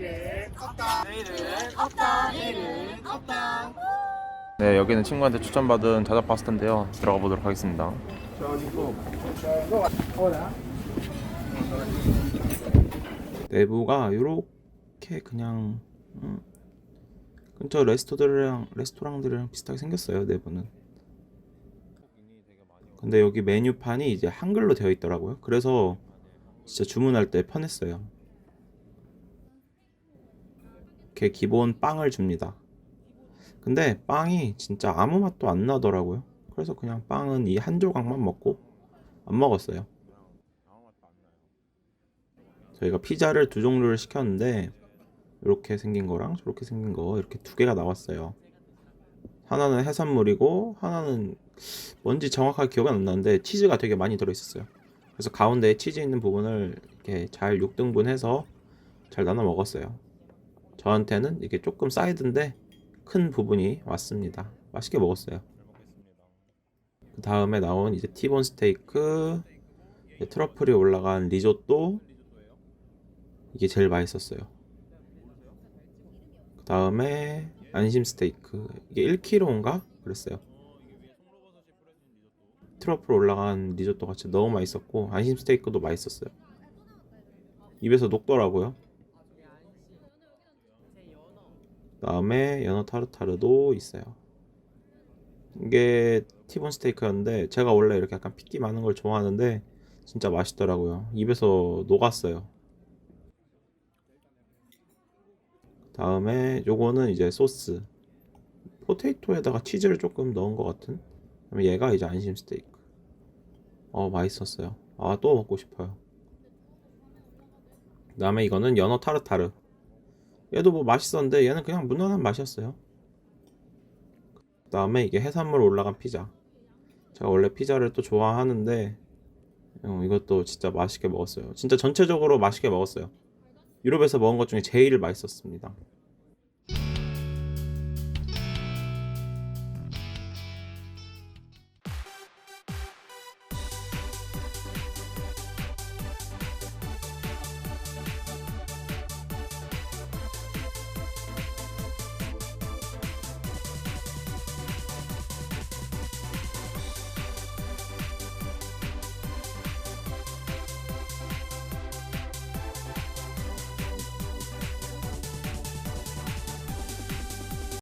내일은. 내일은. 내일은. 네, 여기는 친구한테 추천받은 자작 파스타인데요. 들어가 보도록 하겠습니다. 내부가 이렇게 그냥 음, 근처 레스토랑들이랑 레스토랑들이랑 비슷하게 생겼어요. 내부는. 근데 여기 메뉴판이 이제 한글로 되어 있더라고요. 그래서 진짜 주문할 때 편했어요. 이렇게 기본 빵을 줍니다. 근데 빵이 진짜 아무 맛도 안 나더라고요. 그래서 그냥 빵은 이 한 조각만 먹고 안 먹었어요. 저희가 피자를 두 종류를 시켰는데 이렇게 생긴 거랑 저렇게 생긴 거 이렇게 두 개가 나왔어요. 하나는 해산물이고 하나는 뭔지 정확하게 기억은 안 나는데 치즈가 되게 많이 들어 있었어요. 그래서 가운데에 치즈 있는 부분을 이렇게 잘 6등분해서 잘 나눠 먹었어요. 저한테는 이게 조금 사이드인데 큰 부분이 왔습니다. 맛있게 먹었어요. 그 다음에 나온 이제 티본 스테이크, 트러플이 올라간 리조또 이게 제일 맛있었어요. 그 다음에 안심 스테이크 이게 1kg인가 그랬어요. 트러플 올라간 리조또 같이 너무 맛있었고 안심 스테이크도 맛있었어요. 입에서 녹더라고요. 그 다음에 연어 타르타르도 있어요. 이게 티본 스테이크였는데 제가 원래 이렇게 약간 핏기 많은 걸 좋아하는데 진짜 맛있더라고요. 입에서 녹았어요. 다음에 요거는 이제 소스 포테이토에다가 치즈를 조금 넣은 것 같은 얘가 이제 안심 스테이크 어 맛있었어요 아 또 먹고 싶어요 그 다음에 이거는 연어 타르타르 얘도 뭐 맛있었는데 얘는 그냥 무난한 맛이었어요. 그 다음에 이게 해산물 올라간 피자. 제가 원래 피자를 또 좋아하는데 어, 이것도 진짜 맛있게 먹었어요. 진짜 전체적으로 맛있게 먹었어요. 유럽에서 먹은 것 중에 제일 맛있었습니다